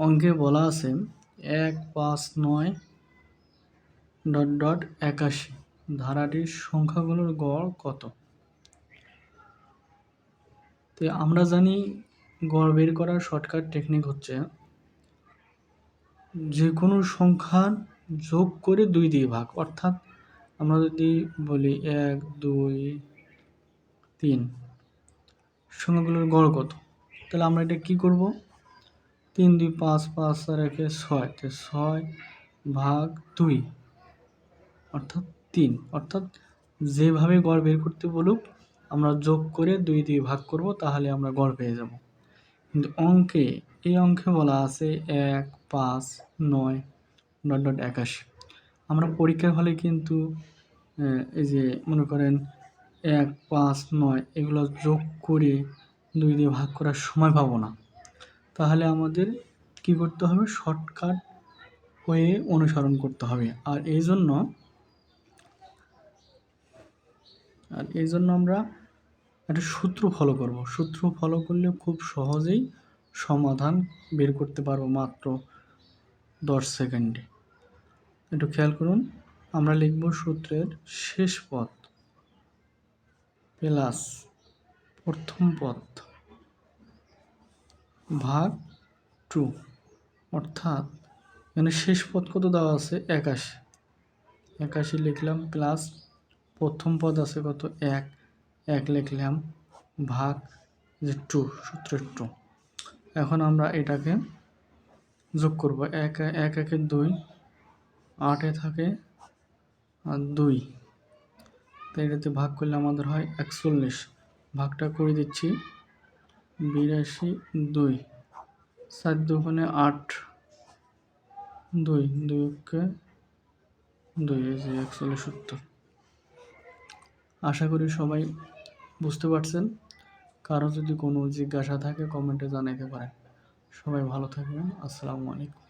অঙ্কে বলা আছে এক পাঁচ নয় ডট ডট একাশি। ধারাটির সংখ্যাগুলোর গড় কত? তো আমরা জানি গড় বের করার শর্টকাট টেকনিক হচ্ছে যে কোনো সংখ্যার যোগ করে দুই দিয়ে ভাগ। অর্থাৎ আমরা যদি বলি এক, দুই, তিন, সংখ্যাগুলোর গড় কত? তাহলে আমরা এটা কি করব? তিন, দুই, পাঁচ পাঁচ আর একে ছয়। তো ছয় ভাগ দুই, অর্থাৎ তিন। অর্থাৎ যেভাবে গড় বের করতে বলুক, আমরা যোগ করে দুই দিয়ে ভাগ করব, তাহলে আমরা গড় পেয়ে যাব। কিন্তু অঙ্কে, এই অঙ্কে বলা আছে এক, পাঁচ, নয়, ডট ডট, একাশি। আমরা পরীক্ষার হলে কিন্তু এই যে মনে করেন এক, পাঁচ, নয়, এগুলো যোগ করে দুই দিয়ে ভাগ করার সময় পাবো না। তাহলে আমাদের কি করতে হবে? শর্টকাট হয়ে অনুসরণ করতে হবে। আর এই জন্য, আর এই জন্য আমরা একটা সূত্র ফলো করব। সূত্র ফলো করলে খুব সহজেই সমাধান বের করতে পারব মাত্র দশ সেকেন্ডে একটু খেয়াল করুন, আমরা লিখব সূত্রের শেষ পথ প্লাস প্রথম পথ ভাগ টু, অর্থাৎ এখানে শেষ পদ কত দেওয়া আছে? একাশি। একাশি লিখলাম প্লাস প্রথম পদ আছে কত? এক। এক লিখলাম ভাগ যে টু, সূত্রের টু। এখন আমরা এটাকে যোগ করব। এক এক, একে দুই, আটে থাকে আর দুই। তো এটাতে ভাগ করলে আমাদের হয় একচল্লিশ। ভাগটা করে দিচ্ছি বিরাশি দুই। সাত দুগুণে আট। দুই দুই এই যে একচল্লিশ সত্তর। আশা করি সবাই বুঝতে পারছেন। কারও যদি কোনো জিজ্ঞাসা থাকে, কমেন্টে জানাইতে পারেন। সবাই ভালো থাকবেন। আসসালামু আলাইকুম।